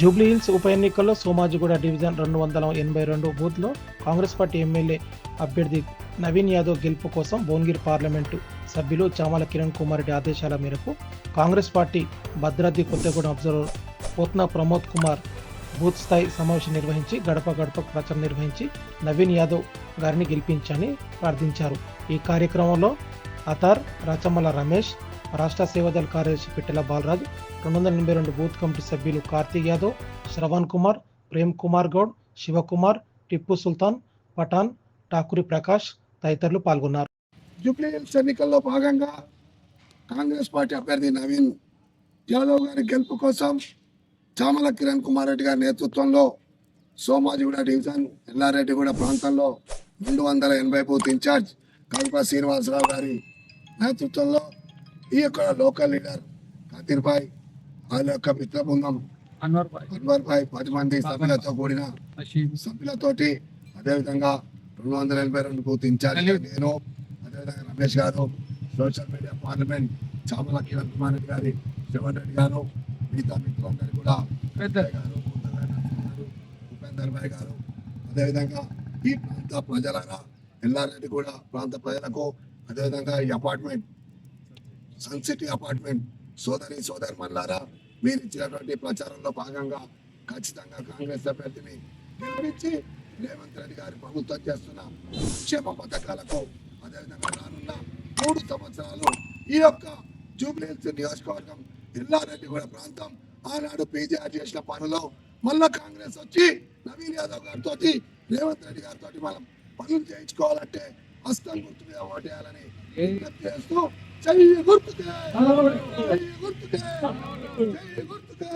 జూబ్లీహిల్స్ ఉప ఎన్నికల్లో సోమాజిగూడ డివిజన్ రెండు వందల ఎనభై రెండు బూత్లో కాంగ్రెస్ పార్టీ ఎమ్మెల్యే అభ్యర్థి నవీన్ యాదవ్ గెలుపు కోసం భువనగిరి పార్లమెంటు సభ్యులు చామల కిరణ్ కుమార్ రెడ్డి ఆదేశాల మేరకు Congress party Bhadradri Kothagudem observer Pothna Pramod Kumar booth స్థాయి సమావేశం నిర్వహించి గడప గడప ప్రచారం నిర్వహించి నవీన్ యాదవ్ గారిని గెలిపించని ప్రార్థించారు. ఈ కార్యక్రమంలో అతార్ రచమల రమేష్ రాష్ట్ర సేవాదళ కార్యదర్శి పిట్టెల బాలరాజ్ రెండు వందల ఎనభై రెండు బూత్ కమిటీ సభ్యులు కార్తీక్ యాదవ్ శ్రవణ్ కుమార్ ప్రేమ్ కుమార్ గౌడ్ శివకుమార్ టిప్పు సుల్తాన్ పఠాన్ ఠాకూరి ప్రకాష్ తదితరులు పాల్గొన్నారు. జూబ్లీ ఎన్నికల్లో భాగంగా కాంగ్రెస్ పార్టీ అభ్యర్థి నవీన్ యాదవ్ గారి గెలుపు కోసం చామల కిరణ్ కుమార్ రెడ్డి గారి నేతృత్వంలో సోమాజిగూడ డివిజన్ ఎల్లారెడ్డిగూడ ప్రాంతంలో రెండు వందల ఎనభై బూత్ ఇన్ఛార్జ్ కల్ప శ్రీనివాసరావు గారి నేతృత్వంలో ఈ యొక్క లోకల్ లీడర్ ఖతీర్ భాయ్ వాళ్ళ యొక్క మిత్ర బృందం అన్వర్ భాయ్ పది మంది సభ్యులతో కూడిన సభ్యులతోటి అదేవిధంగా రెండు వందల ఎనభై రెండు ఇన్ఛార్జ్ నేను అదేవిధంగా రమేష్ గారు social media parliament Chamala Kiran Kumar Reddy గారి శివన్ రెడ్డి గారు మిగతా మిత్రులందరూ కూడా పెద్ద. గారు ఉపేందర్ భాయ్ గారు అదేవిధంగా ఈ ప్రాంత ప్రజలరా ఎల్లారెడ్డి కూడా ప్రాంత ప్రజలకు అదేవిధంగా ఈ అపార్ట్మెంట్ సన్సిటీ అపార్ట్మెంట్ సోదరి సోదరి మల్లారా మీరు ఇచ్చినటువంటి ప్రచారంలో భాగంగా ఖచ్చితంగా కాంగ్రెస్ అభ్యర్థిని గెలిపించి రేవంత్ రెడ్డి గారి ప్రభుత్వం చేస్తున్న సంక్షేమ పథకాలకు అదేవిధంగా రానున్న మూడు సంవత్సరాలు ఈ యొక్క జూబ్లీహిల్స్ నియోజకవర్గం ఎల్లారెడ్డి కూడా ప్రాంతం ఆనాడు పీజీఆర్ చేసిన పనులు మళ్ళా కాంగ్రెస్ వచ్చి నవీన్ యాదవ్ గారితో రేవంత్ రెడ్డి గారితో మనం పనులు చేయించుకోవాలంటే హస్తం గుర్తు మీద ఓటేయాలని చేస్తూ? చెయ్యి గుర్తుకే! గుర్తుకే! గుర్తుకే!